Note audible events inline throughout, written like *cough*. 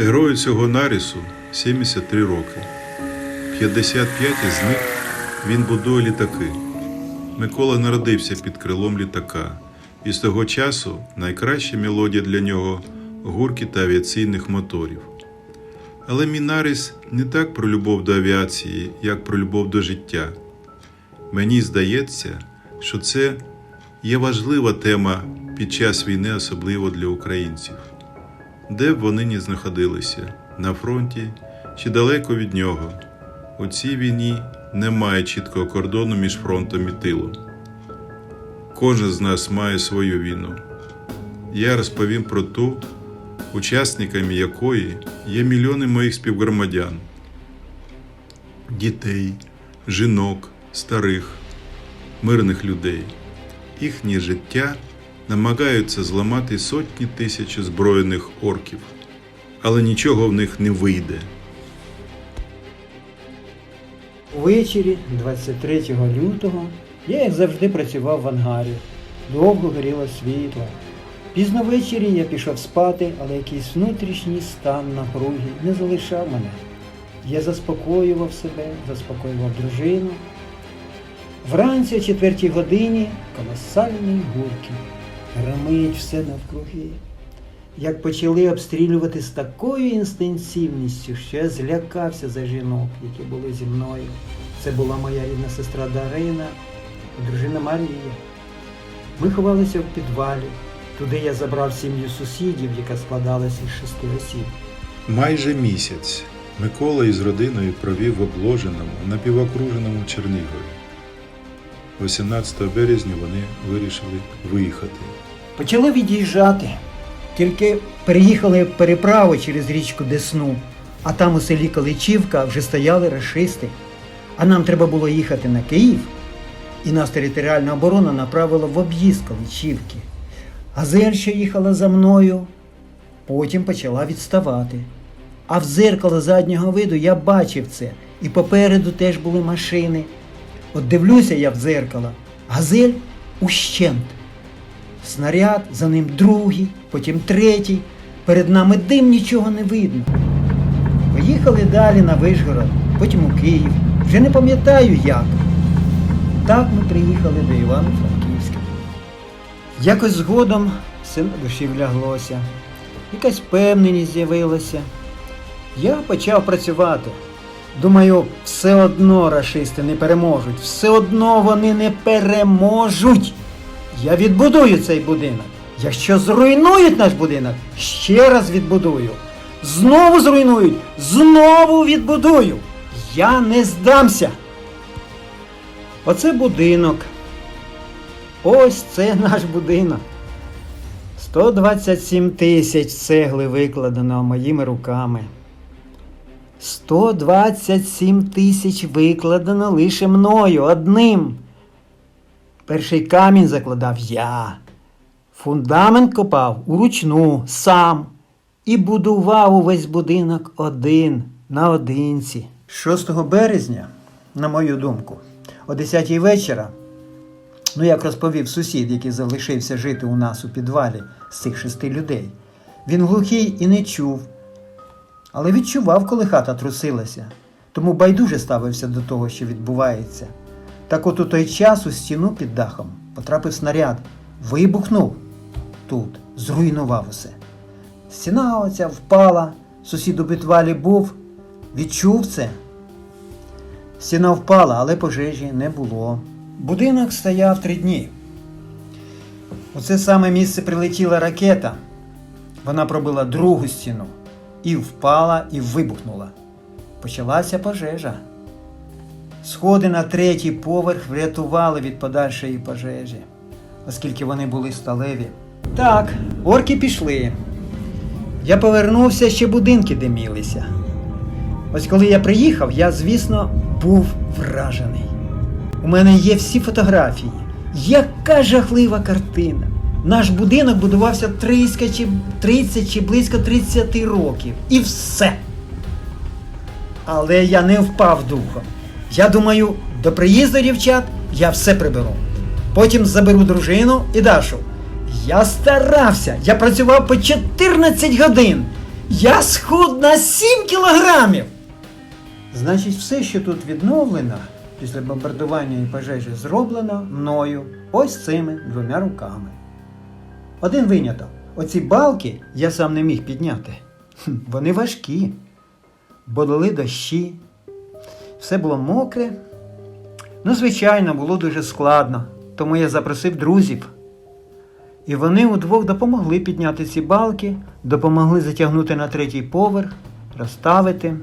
Герою цього нарісу 73 роки. 55 із них він будує літаки. Микола народився під крилом літака, і з того часу найкраща мелодія для нього гуркіт авіаційних моторів. Але мій наріс не так про любов до авіації, як про любов до життя. Мені здається, що це є важлива тема під час війни, особливо для українців. Де б вони не знаходилися на фронті чи далеко від нього. У цій війні немає чіткого кордону між фронтом і тилом. Кожен з нас має свою війну. Я розповім про ту, учасниками якої є мільйони моїх співгромадян, дітей, жінок, старих, мирних людей. Їхнє життя намагаються зламати сотні тисяч озброєних орків, але нічого в них не вийде. Увечері, 23 лютого, я, як завжди, працював в ангарі. Довго горіло світло. Пізно ввечері я пішов спати, але якийсь внутрішній стан напруги не залишав мене. Я заспокоював себе, заспокоював дружину. Вранці о четвертій годині колосальний гуркіт. Громить все навкруги. Як почали обстрілювати з такою інстинктивністю, що я злякався за жінок, які були зі мною. Це була моя рідна сестра Дарина дружина Марія. Ми ховалися в підвалі. Туди я забрав сім'ю сусідів, яка складалася із шести осіб. Майже місяць Микола із родиною провів в обложеному, напівокруженому Чернігові. 18 березня вони вирішили виїхати. Почали від'їжджати. Тільки переїхали переправу через річку Десну, а там у селі Каличівка вже стояли рашисти. А нам треба було їхати на Київ, і нас територіальна оборона направила в об'їзд Каличівки. Газель, що їхала за мною, потім почала відставати. А в зеркало заднього виду я бачив це, і попереду теж були машини. От дивлюся я в дзеркало, газель ущент. Снаряд, за ним другий, потім третій. Перед нами дим нічого не видно. Поїхали далі на Вишгород, потім у Київ. Вже не пам'ятаю як. Так ми приїхали до Івано-Франківська. Якось згодом на душі вляглося, якась певненість з'явилася. Я почав працювати. Думаю, все одно рашисти не переможуть, все одно вони не переможуть. Я відбудую цей будинок. Якщо зруйнують наш будинок, ще раз відбудую. Знову зруйнують, знову відбудую. Я не здамся. Оце будинок. Ось це наш будинок. 127 тисяч цегли викладено моїми руками. 127 тисяч викладено лише мною одним. Перший камінь закладав я. Фундамент копав уручну сам і будував увесь будинок один наодинці. 6 березня, на мою думку, о 10 вечора, ну як розповів сусід, який залишився жити у нас у підвалі з цих шести людей, він глухий і не чув, але відчував, коли хата трусилася, тому байдуже ставився до того, що відбувається. Так от у той час у стіну під дахом потрапив снаряд, вибухнув тут, зруйнував усе. Стіна оця впала, сусід у підвалі був, відчув це. Стіна впала, але пожежі не було. Будинок стояв три дні. У це саме місце прилетіла ракета. Вона пробила другу стіну і впала, і вибухнула. Почалася пожежа. Сходи на третій поверх врятували від подальшої пожежі, оскільки вони були сталеві. Так, орки пішли. Я повернувся, ще будинки димілися. Ось коли я приїхав, я, звісно, був вражений. У мене є всі фотографії. Яка жахлива картина! Наш будинок будувався 30 чи, 30 чи близько 30 років. І все. Але я не впав духом. Я думаю, до приїзду дівчат я все приберу. Потім заберу дружину і Дашу. Я старався, я працював по 14 годин. Я схуд на 7 кілограмів! Значить, все, що тут відновлено після бомбардування і пожежі, зроблено мною ось цими двома руками. Один виняток. Оці балки я сам не міг підняти. Вони важкі, бо дали дощі. Все було мокре. Ну, звичайно, було дуже складно, тому я запросив друзів. І вони удвох допомогли підняти ці балки, допомогли затягнути на третій поверх, розставити.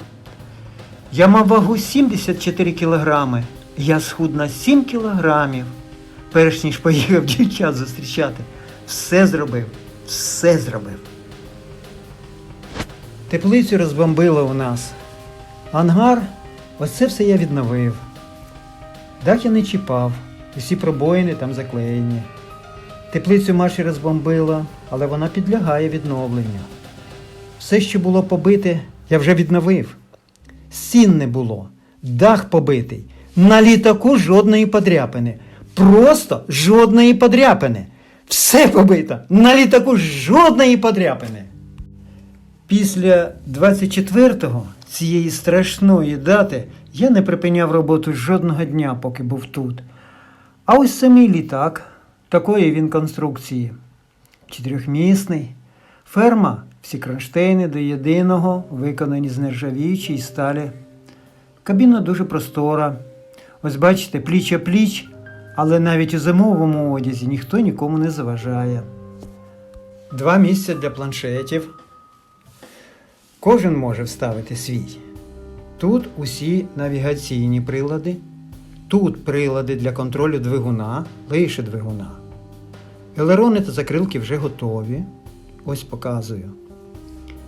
Я мав вагу 74 кілограми. Я схуд на 7 кілограмів, перш ніж *laughs* поїхав дівчат зустрічати. Все зробив, все зробив. Теплицю розбомбило у нас. Ангар, ось це все я відновив. Дах я не чіпав, усі пробоїни там заклеєні. Теплицю Маші розбомбила, але вона підлягає відновленню. Все, що було побите, я вже відновив. Стін не було, дах побитий, на літаку жодної подряпини. Просто жодної подряпини. Все побито, на літаку жодної подряпини. Після 24-го цієї страшної дати я не припиняв роботу жодного дня, поки був тут. А ось самий літак, такої він конструкції. Чотирьохмісний. Ферма, всі кронштейни до єдиного, виконані з нержавіючої сталі. Кабіна дуже простора. Ось бачите, пліч о пліч, але навіть у зимовому одязі ніхто нікому не заважає. Два місця для планшетів. Кожен може вставити свій. Тут усі навігаційні прилади, тут прилади для контролю двигуна, лише двигуна. Елерони та закрилки вже готові. Ось показую.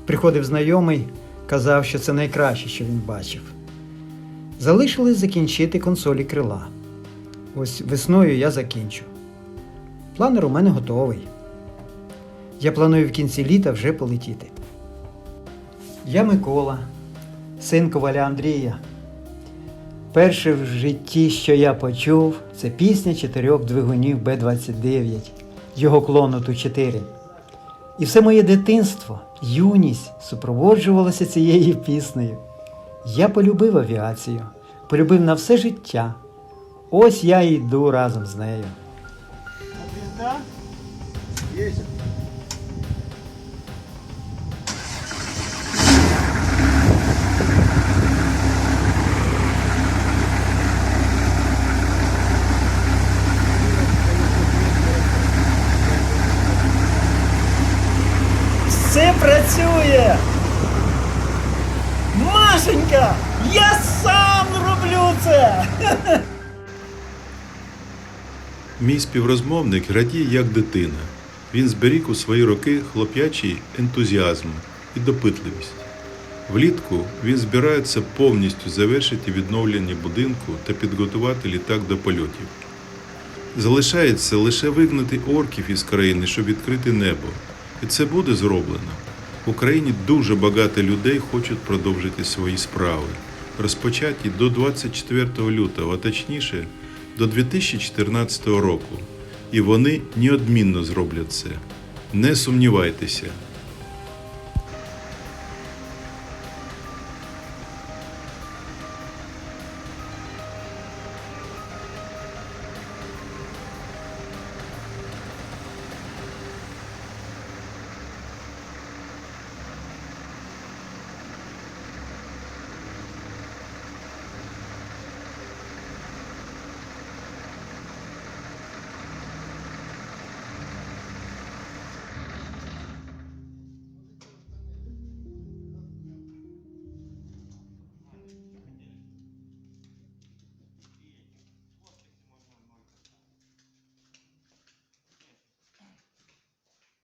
Приходив знайомий, казав, що це найкраще, що він бачив. Залишилось закінчити консолі крила. Ось весною я закінчу. Планер у мене готовий. Я планую в кінці літа вже полетіти. Я Микола, син коваля Андрія. Перше в житті, що я почув, це пісня чотирьох двигунів Б-29, його клону Ту-4. І все моє дитинство, юність супроводжувалося цією піснею. Я полюбив авіацію, полюбив на все життя. Ось я йду разом з нею. Все працює! Машенька! Я сам роблю це! *laughs* Мій співрозмовник радіє як дитина. Він зберіг у свої роки хлоп'ячий ентузіазм і допитливість. Влітку він збирається повністю завершити відновлення будинку та підготувати літак до польотів. Залишається лише вигнати орків із країни, щоб відкрити небо. І це буде зроблено. В Україні дуже багато людей хочуть продовжити свої справи, розпочаті до 24 лютого, а точніше до 2014 року. І вони неодмінно зроблять це. Не сумнівайтеся,